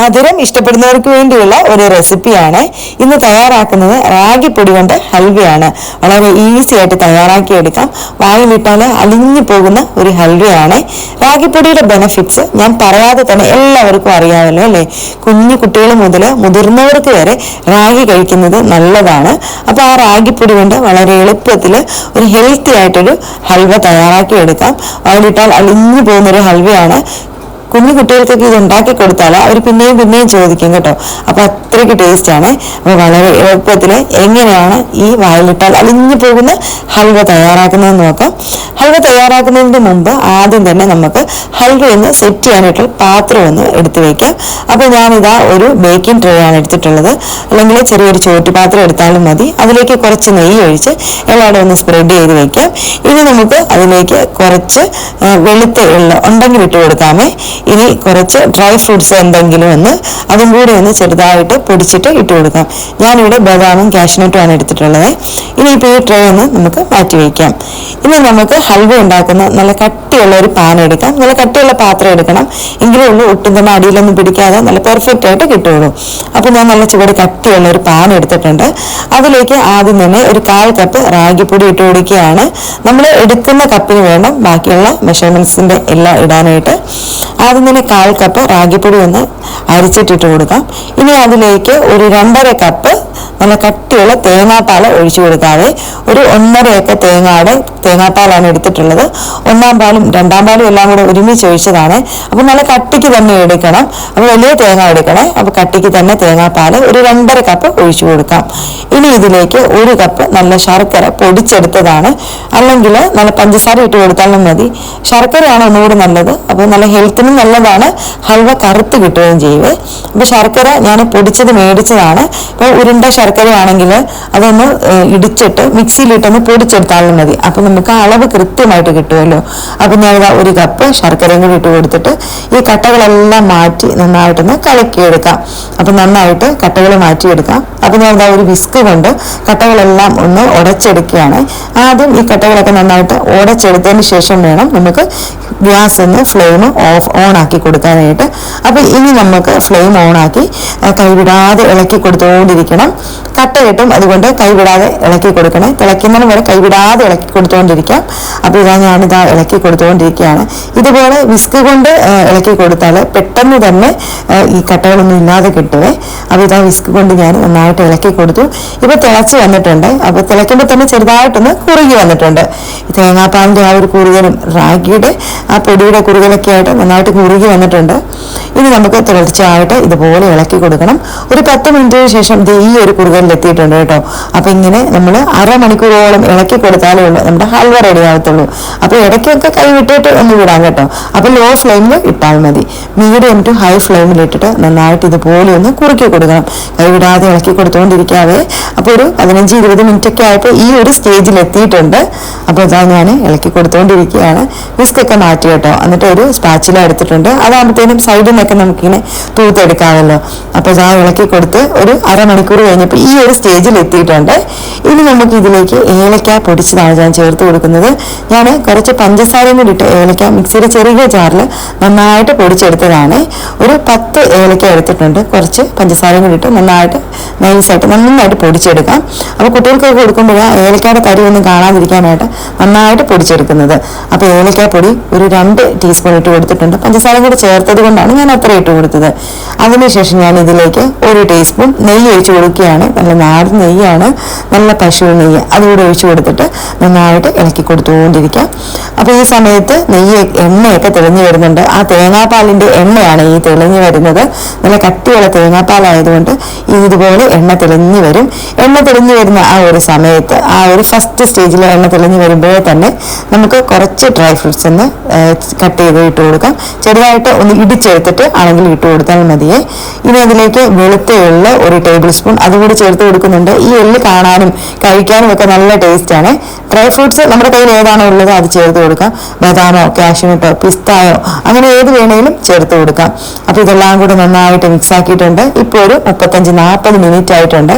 മധുരം ഇഷ്ടപ്പെടുന്നവർക്ക് വേണ്ടിയുള്ള ഒരു റെസിപ്പിയാണ് ഇന്ന് തയ്യാറാക്കുന്നത് റാഗിപ്പൊടി കൊണ്ട് ഹൽവയാണ്. വളരെ ഈസി ആയിട്ട് തയ്യാറാക്കിയെടുക്കാം. വായിലിട്ടാൽ അലിഞ്ഞു പോകുന്ന ഒരു ഹൽവയാണ്. റാഗിപ്പൊടിയുടെ ബെനഫിറ്റ്സ് ഞാൻ പറയാതെ തന്നെ എല്ലാവർക്കും അറിയാമല്ലോ അല്ലേ? കുഞ്ഞു കുട്ടികൾ മുതൽ മുതിർന്നവർക്ക് വരെ റാഗി കഴിക്കുന്നത് നല്ലതാണ്. അപ്പോൾ ആ റാഗിപ്പൊടി കൊണ്ട് വളരെ എളുപ്പത്തിൽ ഒരു ഹെൽത്തി ആയിട്ടൊരു ഹൽവ തയ്യാറാക്കിയെടുക്കാം. വായിലിട്ടാൽ അലിഞ്ഞു പോകുന്ന ഒരു ഹൽവയാണ്. കുഞ്ഞു കുട്ടികൾക്കൊക്കെ ഇത് ഉണ്ടാക്കി കൊടുത്താൽ അവർ പിന്നെയും പിന്നെയും ചോദിക്കും കേട്ടോ. അപ്പൊ അത്രയ്ക്ക് ടേസ്റ്റ് ആണ്. അപ്പൊ വളരെ എളുപ്പത്തിൽ എങ്ങനെയാണ് ഈ വായിലിട്ടാൽ അലിഞ്ഞു പോകുന്ന ഹൽവ തയ്യാറാക്കുന്നതെന്ന് നോക്കാം. ഹൽവ തയ്യാറാക്കുന്നതിന് മുമ്പ് ആദ്യം തന്നെ നമുക്ക് ഹൽവ ഒന്ന് സെറ്റ് ചെയ്യാനായിട്ടുള്ള പാത്രം ഒന്ന് എടുത്തു വയ്ക്കാം അപ്പോൾ ഞാനിതാ ഒരു ബേക്കിംഗ് ട്രേ ആണ് എടുത്തിട്ടുള്ളത്. അല്ലെങ്കിൽ ചെറിയൊരു ചോറ്റുപാത്രം എടുത്താലും മതി. അതിലേക്ക് കുറച്ച് നെയ്യ് ഒഴിച്ച് എല്ലാവരും ഒന്ന് സ്പ്രെഡ് ചെയ്ത് വെക്കാം. ഇനി നമുക്ക് അതിലേക്ക് കുറച്ച് വെളുത്ത എള്ള ഉണ്ടെങ്കിൽ ഇട്ട് കൊടുക്കാമേ. ഇനി കുറച്ച് ഡ്രൈ ഫ്രൂട്ട്സ് എന്തെങ്കിലും ഒന്ന് അതും കൂടി ഒന്ന് ചെറുതായിട്ട് പൊടിച്ചിട്ട് ഇട്ട് കൊടുക്കാം. ഞാനിവിടെ ബദാമും കാഷ്നട്ടും ആണ് എടുത്തിട്ടുള്ളത്. ഇനി ഇപ്പോൾ ഈ ട്രേ ഒന്ന് നമുക്ക് മാറ്റി വയ്ക്കാം ഇനി നമുക്ക് ഹൽവ ഉണ്ടാക്കുന്ന നല്ല കട്ടിയുള്ള ഒരു പാൻ എടുക്കാം. നല്ല കട്ടിയുള്ള പാത്രം എടുക്കണം. എങ്കിലേ ഉള്ളൂ ഒട്ടും തന്നെ അടിയിലൊന്നും പിടിക്കാതെ നല്ല പെർഫെക്റ്റ് ആയിട്ട് കിട്ടുള്ളൂ അപ്പോൾ ഞാൻ നല്ല ചുവട് കട്ടിയുള്ള ഒരു പാൻ എടുത്തിട്ടുണ്ട്. അതിലേക്ക് ആദ്യം തന്നെ ഒരു കാൽ കപ്പ് റാഗിപ്പൊടി ഇട്ട് കൊടുക്കുകയാണ്. നമ്മൾ എടുക്കുന്ന കപ്പിന് വേണം ബാക്കിയുള്ള മെഷർമെന്റ്സിന്റെ എല്ലാം ഇടാനായിട്ട്. ആദ്യം തന്നെ കാൽ കപ്പ് റാഗിപ്പൊടി ഒന്ന് അരിച്ചിട്ടിട്ട് കൊടുക്കാം. ഇനി അതിലേക്ക് ഒരു രണ്ടര കപ്പ് നല്ല കട്ടിയുള്ള തേങ്ങാപ്പാൽ ഒഴിച്ചു കൊടുക്കാതെ ഒരു ഒന്നരയൊക്കെ തേങ്ങയുടെ തേങ്ങാപ്പാലാണ് എടുത്തിട്ടുള്ളത്. ഒന്നാം പാലും രണ്ടാം പാലും എല്ലാം കൂടെ ഒരുമിച്ച് ഒഴിച്ചതാണ്. അപ്പം നല്ല കട്ടിക്ക് തന്നെ എടുക്കണം. അപ്പോൾ വലിയ തേങ്ങ എടുക്കണേ. അപ്പോൾ കട്ടിക്ക് തന്നെ തേങ്ങാപ്പാൽ ഒരു രണ്ടര കപ്പ് ഒഴിച്ചു കൊടുക്കാം. ഇനി ഇതിലേക്ക് ഒരു കപ്പ് നല്ല ശർക്കര പൊടിച്ചെടുത്തതാണ്. അല്ലെങ്കിൽ നല്ല പഞ്ചസാര ഇട്ട് കൊടുത്താലും മതി. ശർക്കരയാണ് ഒന്നുകൂടി നല്ലത്. അപ്പോൾ നല്ല ഹെൽത്തിനും നല്ലതാണ്. ഹൽവ കറുത്ത് കിട്ടുകയും ചെയ്യുവേ അപ്പോൾ ശർക്കര ഞാൻ പൊടിച്ചത് മേടിച്ചതാണ്. ഇപ്പോൾ ഉരുണ്ട ശർക്കരയാണെങ്കിൽ അതൊന്ന് ഇടിച്ചിട്ട് മിക്സിയിലിട്ടൊന്ന് പൊടിച്ചെടുത്താലും മതി. അപ്പോൾ നമുക്ക് ആ അളവ് കൃത്യമായിട്ട് കിട്ടുമല്ലോ. അപ്പോൾ ഞാനിതാ ഒരു കപ്പ് ശർക്കരയും കൂടി ഇട്ട് കൊടുത്തിട്ട് ഈ കട്ടകളെല്ലാം മാറ്റി നന്നായിട്ടൊന്ന് കലക്കിയെടുക്കാം. അപ്പോൾ നന്നായിട്ട് കട്ടകൾ മാറ്റിയെടുക്കാം. അപ്പോൾ ഞാനിതാ ഒരു വിസ്ക് കൊണ്ട് കട്ടകളെല്ലാം ഒന്ന് ഉടച്ചെടുക്കുകയാണ്. ആദ്യം ഈ കട്ടകളൊക്കെ നന്നായിട്ട് ഉടച്ചെടുത്തതിന് ശേഷം വേണം നമുക്ക് ഗ്യാസ് ഒന്ന് ഫ്ലെയിം ഓഫ് ഓൺ ആക്കി കൊടുക്കാനായിട്ട്. അപ്പോൾ ഇനി നമുക്ക് ഫ്ലെയിം ഓൺ ആക്കി കൈവിടാതെ ഇളക്കി കൊടുത്തുകൊണ്ടിരിക്കണം കട്ട കിട്ടും. അതുകൊണ്ട് കൈവിടാതെ ഇളക്കി കൊടുക്കണേ. തിളയ്ക്കുന്നതിന് വരെ കൈവിടാതെ ഇളക്കി കൊടുത്തുകൊണ്ടിരിക്കാം. അപ്പോൾ ഇതാ ഞാനിതാ ഇളക്കി കൊടുത്തുകൊണ്ടിരിക്കുകയാണ്. ഇതുപോലെ വിസ്ക് കൊണ്ട് ഇളക്കി കൊടുത്താൽ പെട്ടെന്ന് തന്നെ ഈ കട്ടകളൊന്നും ഇല്ലാതെ കിട്ടുവേ. അപ്പോൾ ഇതാ വിസ്ക് കൊണ്ട് ഞാൻ നന്നായിട്ട് ഇളക്കി കൊടുത്തു. ഇപ്പോൾ തിളച്ച് വന്നിട്ടുണ്ട്. അപ്പോൾ തിളയ്ക്കുമ്പോൾ തന്നെ ചെറുതായിട്ടൊന്ന് കുറുകി വന്നിട്ടുണ്ട്. തേങ്ങാപ്പാലിന്റെ ആ ഒരു കുറുകലും റാഗിയുടെ ആ പൊടിയുടെ കുറുകലൊക്കെ ആയിട്ട് നന്നായിട്ട് കുറുകി വന്നിട്ടുണ്ട്. ഇനി നമുക്ക് തുടർച്ചയായിട്ട് ഇതുപോലെ ഇളക്കി കൊടുക്കണം. ഒരു പത്ത് മിനിറ്റിന് ശേഷം ഈ ഒരു കുറുകലിൽ എത്തിയിട്ടുണ്ട് കേട്ടോ. അപ്പോൾ ഇങ്ങനെ നമ്മൾ അരമണിക്കൂറോളം ഇളക്കി കൊടുത്താലേ ഉള്ളൂ. നമ്മുടെ ഹൽവ റെഡി ആകത്തുള്ളൂ അപ്പോൾ ഇടയ്ക്കൊക്കെ കൈ വിട്ടിട്ട് ഒന്ന് വിടാം കേട്ടോ. അപ്പോൾ ലോ ഫ്ലെയിമിൽ ഇട്ടാൽ മതി. മീഡിയം ടു ഹൈ ഫ്ലെയിമിൽ ഇട്ടിട്ട് നന്നായിട്ട് ഇതുപോലെ ഒന്ന് കുറുക്കി കൊടുക്കണം. കൈ വിടാതെ ഇളക്കി കൊടുത്തുകൊണ്ടിരിക്കാതെ അപ്പോൾ ഒരു പതിനഞ്ച് ഇരുപത് മിനിറ്റ് ഒക്കെ ആയപ്പോൾ ഈ ഒരു സ്റ്റേജിൽ എത്തിയിട്ടുണ്ട്. അപ്പോൾ ഇതാ ഞാൻ ഇളക്കി കൊടുത്തുകൊണ്ടിരിക്കുകയാണ് വിസ്ക് ഒക്കെ മാറ്റി കേട്ടോ. എന്നിട്ട് ഒരു സ്പാച്ചില എടുത്തിട്ടുണ്ട്. അതാകുമ്പോഴത്തേനും സൈഡിൽ നിന്നൊക്കെ നമുക്കിങ്ങനെ തൂത്തെടുക്കാമല്ലോ അപ്പോൾ ഇതാ ഇളക്കി കൊടുത്ത് ഒരു അരമണിക്കൂർ കഴിഞ്ഞപ്പോൾ ഈ ഒരു സ്റ്റേജിൽ എത്തിയിട്ടുണ്ട്. ഇനി നമുക്ക് ഇതിലേക്ക് ഏലക്ക പൊടിച്ചതാണ് ഞാൻ ചേർത്ത് കൊടുക്കുന്നത്. ഞാൻ കുറച്ച് പഞ്ചസാരയും കൂടി ഇട്ട് ഏലക്ക മിക്സിയുടെ ചെറിയ ജാറിൽ നന്നായിട്ട് പൊടിച്ചെടുത്തതാണ്. ഒരു പത്ത് ഏലക്ക എടുത്തിട്ടുണ്ട്. കുറച്ച് പഞ്ചസാരയും കൂടി ഇട്ട് നന്നായിട്ട് നൈസായിട്ട് നന്നായിട്ട് പൊടിച്ചെടുക്കാം. അപ്പോൾ കുട്ടികൾക്കൊക്കെ കൊടുക്കുമ്പോൾ ആ ഏലക്കയുടെ തരി ഒന്നും കാണാതിരിക്കാനായിട്ട് നന്നായിട്ട് പൊടിച്ചെടുക്കുന്നത്. അപ്പോൾ ഏലക്കാപ്പൊടി ഒരു രണ്ട് ടീസ്പൂൺ ഇട്ട് കൊടുത്തിട്ടുണ്ട്. പഞ്ചസാരയും കൂടി ചേർത്തത് കൊണ്ടാണ് ഞാൻ അത്ര ഇട്ട് കൊടുത്തത്. അതിനുശേഷം ഞാൻ ഇതിലേക്ക് ഒരു ടീസ്പൂൺ നെയ്യ് ഒഴിച്ച് കൊടുക്കുകയാണ്. നല്ല നാടൻ നെയ്യാണ്. നല്ല പശു അതുകൂടെ ഒഴിച്ചു കൊടുത്തിട്ട് നന്നായിട്ട് ഇളക്കി കൊടുത്തുകൊണ്ടിരിക്കാം. അപ്പോൾ ഈ സമയത്ത് നെയ്യ് എണ്ണയൊക്കെ തെളിഞ്ഞു വരുന്നുണ്ട്. ആ തേങ്ങാപ്പാലിന്റെ എണ്ണയാണ് ഈ തെളിഞ്ഞു വരുന്നത്. നല്ല കട്ടിയുള്ള തേങ്ങാപ്പാലായതുകൊണ്ട് ഇതുപോലെ എണ്ണ തെളിഞ്ഞു വരും. എണ്ണ തെളിഞ്ഞു വരുന്ന ആ ഒരു സമയത്ത് ആ ഒരു ഫസ്റ്റ് സ്റ്റേജിൽ എണ്ണ തെളിഞ്ഞു വരുമ്പോഴേ തന്നെ നമുക്ക് കുറച്ച് ഡ്രൈ ഫ്രൂട്ട്സ് ഒന്ന് കട്ട് ചെയ്ത് ഇട്ട് കൊടുക്കാം. ചെറുതായിട്ട് ഒന്ന് ഇടിച്ചെടുത്തിട്ട് ആണെങ്കിൽ ഇട്ട് കൊടുത്താൽ മതിയേ. ഇനി അതിലേക്ക് വെളുത്ത എള്ള് ഒരു ടേബിൾ സ്പൂൺ അതുകൂടി ചേർത്ത് കൊടുക്കുന്നുണ്ട്. ഈ എള്ള് കാണാനും കഴിക്കാനും ഒക്കെ നല്ല ടേസ്റ്റാണ് ഡ്രൈ ഫ്രൂട്ട്സ് നമ്മുടെ കയ്യിൽ ഏതാണോ ഉള്ളത് അത് ചേർത്ത് കൊടുക്കാം. ബദാമോ കാഷ്യൂട്ടോ പിസ്തായോ അങ്ങനെ ഏത് വേണമെങ്കിലും ചേർത്ത് കൊടുക്കാം. അപ്പോൾ ഇതെല്ലാം കൂടി നന്നായിട്ട് മിക്സ് ആക്കിയിട്ടുണ്ട്. ഇപ്പോൾ ഒരു മുപ്പത്തഞ്ച് നാൽപ്പത് മിനിറ്റ് ആയിട്ടുണ്ട്.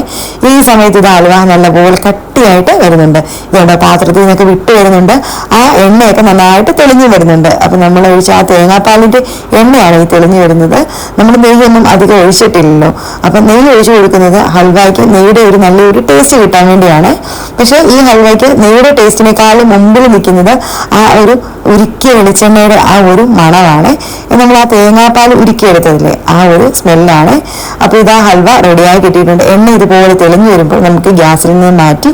ഈ സമയത്ത് ഇത് അലുവ നല്ലപോലെ കട്ടിയായിട്ട് വരുന്നുണ്ട്. ഇതുകൊണ്ട് പാത്രത്തിൽ നിന്നൊക്കെ വിട്ട് വരുന്നുണ്ട്. ആ എണ്ണയൊക്കെ നന്നായിട്ട് തെളിഞ്ഞു വരുന്നുണ്ട്. അപ്പോൾ നമ്മൾ ഒഴിച്ച ആ തേങ്ങാപ്പാലിന്റെ എണ്ണയാണ് ഈ തെളിഞ്ഞു വരുന്നത്. നമ്മൾ നെയ്യൊന്നും അധികം ഒഴിച്ചിട്ടില്ലല്ലോ. അപ്പം നെയ്യ് ഒഴിച്ചു കൊടുക്കുന്നത് ഹൽവയ്ക്ക് നെയ്യുടെ ഒരു നല്ലൊരു ടേസ്റ്റ് കിട്ടാൻ വേണ്ടിയാണ്. പക്ഷേ ഈ ഹൽവയ്ക്ക് നെയ്യുടെ ടേസ്റ്റിനേക്കാളും മുമ്പിൽ നിൽക്കുന്നത് ആ ഒരു ഉരുക്കിയ വെളിച്ചെണ്ണയുടെ ആ ഒരു മണമാണ്. നമ്മൾ ആ തേങ്ങാപ്പാൽ ഉരുക്കിയെടുത്തതില്ലേ ആ ഒരു സ്മെല്ലാണ് അപ്പോൾ ഇതാ ഹൽവ റെഡിയായി കിട്ടിയിട്ടുണ്ട്. എണ്ണ ഇതുപോലെ തെളിഞ്ഞു വരുമ്പോൾ നമുക്ക് ഗ്യാസിൽ നിന്ന് മാറ്റി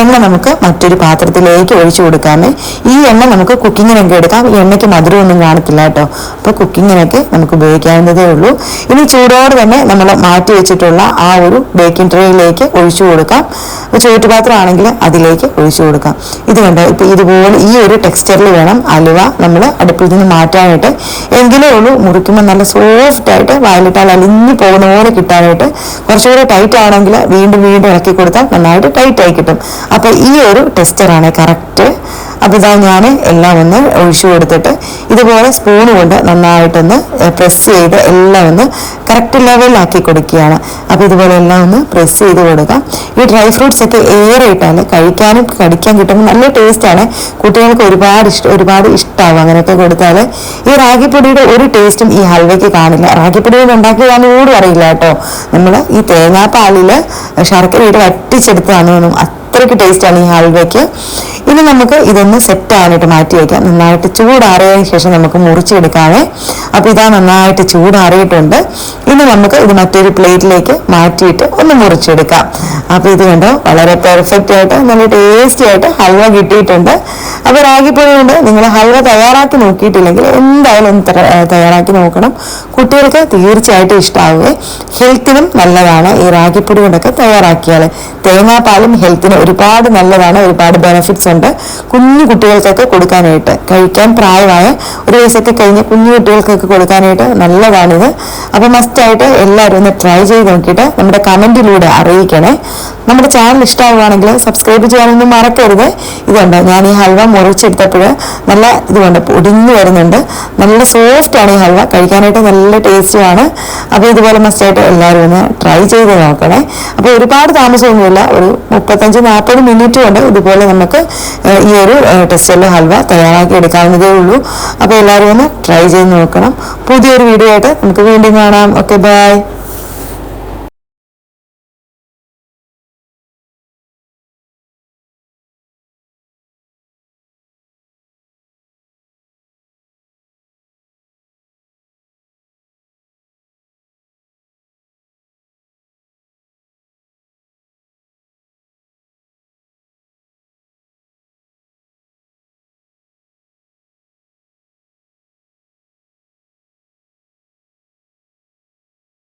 എണ്ണ നമുക്ക് മറ്റൊരു പാത്രത്തിലേക്ക് ഒഴിച്ചു കൊടുക്കാമേ. ഈ എണ്ണ നമുക്ക് കുക്കിങ്ങിനൊക്കെ എടുക്കാം. ഈ എണ്ണയ്ക്ക് മധുരമൊന്നും കാണത്തില്ല കേട്ടോ. അപ്പോൾ കുക്കിങ്ങിനൊക്കെ നമുക്ക് ഉപയോഗിക്കാവുന്നതേ ഉള്ളൂ. ഇനി ചൂടോടെ തന്നെ നമ്മൾ മാറ്റി വെച്ചിട്ടുള്ള ആ ഒരു ബേക്കിംഗ് ട്രേയിലേക്ക് ഒഴിച്ചു കൊടുക്കാം. ചുവട്ടുപാത്രമാണെങ്കിൽ അതിലേക്ക് ഒഴിച്ചു കൊടുക്കാം. ഇത് കണ്ടോ? ഇപ്പോൾ ഇതുപോലെ ഈ ഒരു ടെക്സ്ചറിൽ വേണം അലുവ നമ്മൾ അടുപ്പിൽ നിന്ന് മാറ്റാനായിട്ട്. എങ്കിലേ ഉള്ളൂ മുറിക്കുമ്പോൾ നല്ല സോഫ്റ്റ് ആയിട്ട് വായിലിട്ടാൽ അലിഞ്ഞു പോകുന്ന പോലെ കിട്ടാനായിട്ട് കുറച്ചുകൂടി ടൈറ്റ് ആണെങ്കിൽ വീണ്ടും വീണ്ടും ഇളക്കി കൊടുത്താൽ നന്നായിട്ട് ടൈറ്റ് ആയി കിട്ടും. അപ്പോൾ ഈ ഒരു ടെക്സ്ചറാണ് കറക്റ്റ് അപ്പോൾ ഇതാ ഞാൻ എല്ലാം ഒന്ന് ഒഴിച്ചു കൊടുത്തിട്ട് ഇതുപോലെ സ്പൂൺ കൊണ്ട് നന്നായിട്ടൊന്ന് പ്രസ് ചെയ്ത് എല്ലാം ഒന്ന് കറക്റ്റ് ലെവലിലാക്കി കൊടുക്കുകയാണ്. അപ്പോൾ ഇതുപോലെ എല്ലാം ഒന്ന് പ്രസ് ചെയ്ത് കൊടുക്കാം. ഈ ഡ്രൈ ഫ്രൂട്ട്സ് ഒക്കെ ഏറെ ഇട്ടാൽ കഴിക്കാനും കടിക്കാൻ കിട്ടുമ്പോൾ നല്ല ടേസ്റ്റാണ് കുട്ടികൾക്ക് ഒരുപാട് ഇഷ്ടം ഒരുപാട് ഇഷ്ടമാവും അങ്ങനെയൊക്കെ കൊടുത്താൽ ഈ റാഗിപ്പൊടിയുടെ ഒരു ടേസ്റ്റും ഈ ഹൽവയ്ക്ക് കാണില്ല. റാഗിപ്പൊടി കൂടി അറിയില്ല കേട്ടോ. നമ്മൾ ഈ തേങ്ങാപ്പാലിൽ ശർക്കരയിട്ട് വറ്റിച്ചെടുത്തതാണെന്ന് അത്രയ്ക്ക് ടേസ്റ്റാണ് ഈ ഹൽവയ്ക്ക്. ഇനി നമുക്ക് ഇതൊന്ന് സെറ്റ് ആയിട്ട് മാറ്റി വയ്ക്കാം നന്നായിട്ട് ചൂടാറിയതിന് ശേഷം നമുക്ക് മുറിച്ചെടുക്കാവേ. അപ്പോൾ ഇതാ നന്നായിട്ട് ചൂടാറിയിട്ടുണ്ട്. ഇനി നമുക്ക് ഇത് മറ്റൊരു പ്ലേറ്റിലേക്ക് മാറ്റിയിട്ട് ഒന്ന് മുറിച്ചെടുക്കാം. അപ്പോൾ ഇത് കണ്ടോ? വളരെ പെർഫെക്റ്റ് ആയിട്ട് നല്ല ടേസ്റ്റി ആയിട്ട് ഹൽവ കിട്ടിയിട്ടുണ്ട്. അപ്പോൾ റാഗിപ്പൊടി കൊണ്ട് നിങ്ങൾ ഹൽവ തയ്യാറാക്കി നോക്കിയിട്ടില്ലെങ്കിൽ എന്തായാലും ഒന്ന് തയ്യാറാക്കി നോക്കണം. കുട്ടികൾക്ക് തീർച്ചയായിട്ടും ഇഷ്ടമാവുകയെ ഹെൽത്തിനും നല്ലതാണ് ഈ റാഗിപ്പൊടി കൊണ്ടൊക്കെ തയ്യാറാക്കിയാൽ തേങ്ങാപ്പാലും ഹെൽത്തിന് ഒരുപാട് നല്ലതാണ്. ഒരുപാട് ബെനഫിറ്റ്സ് ഉണ്ട്. കുഞ്ഞു കുട്ടികൾക്കൊക്കെ കൊടുക്കാനായിട്ട്. കഴിക്കാൻ പ്രായമായ ഒരു വയസ്സൊക്കെ കഴിഞ്ഞ് കുഞ്ഞു കുട്ടികൾക്കൊക്കെ കൊടുക്കാനായിട്ട് നല്ലതാണിത്. അപ്പോൾ മസ്റ്റായിട്ട് എല്ലാവരും ഒന്ന് ട്രൈ ചെയ്ത് നോക്കിയിട്ട് നമ്മുടെ കമന്റിലൂടെ അറിയിക്കണേ. നമ്മുടെ ചാനൽ ഇഷ്ടമാവുകയാണെങ്കിൽ സബ്സ്ക്രൈബ് ചെയ്യാനൊന്നും മറക്കരുത്. ഇതുണ്ട് ഞാൻ ഈ ഹൽവ മുറിച്ചെടുത്തപ്പോൾ നല്ല ഇതുകൊണ്ട് പൊടിഞ്ഞു വരുന്നുണ്ട്. നല്ല സോഫ്റ്റ് ആണ് ഈ ഹൽവ കഴിക്കാനായിട്ട് നല്ല ടേസ്റ്റുമാണ് അപ്പോൾ ഇതുപോലെ മസ്റ്റായിട്ട് എല്ലാവരും ഒന്ന് ട്രൈ ചെയ്ത് നോക്കണേ. അപ്പോൾ ഒരുപാട് താമസമൊന്നുമില്ല ഒരു മുപ്പത്തഞ്ച് നാൽപ്പത് മിനിറ്റ് കൊണ്ട് ഇതുപോലെ നമുക്ക് ഈ ഒരു ടെസ്റ്റിലെ ഹൽവ തയ്യാറാക്കി എടുക്കാവുന്നതേ ഉള്ളൂ. അപ്പോൾ എല്ലാവരും ഒന്ന് ട്രൈ ചെയ്ത് നോക്കണം. പുതിയൊരു വീഡിയോ ആയിട്ട് നമുക്ക് വീണ്ടും കാണാം. Okay bye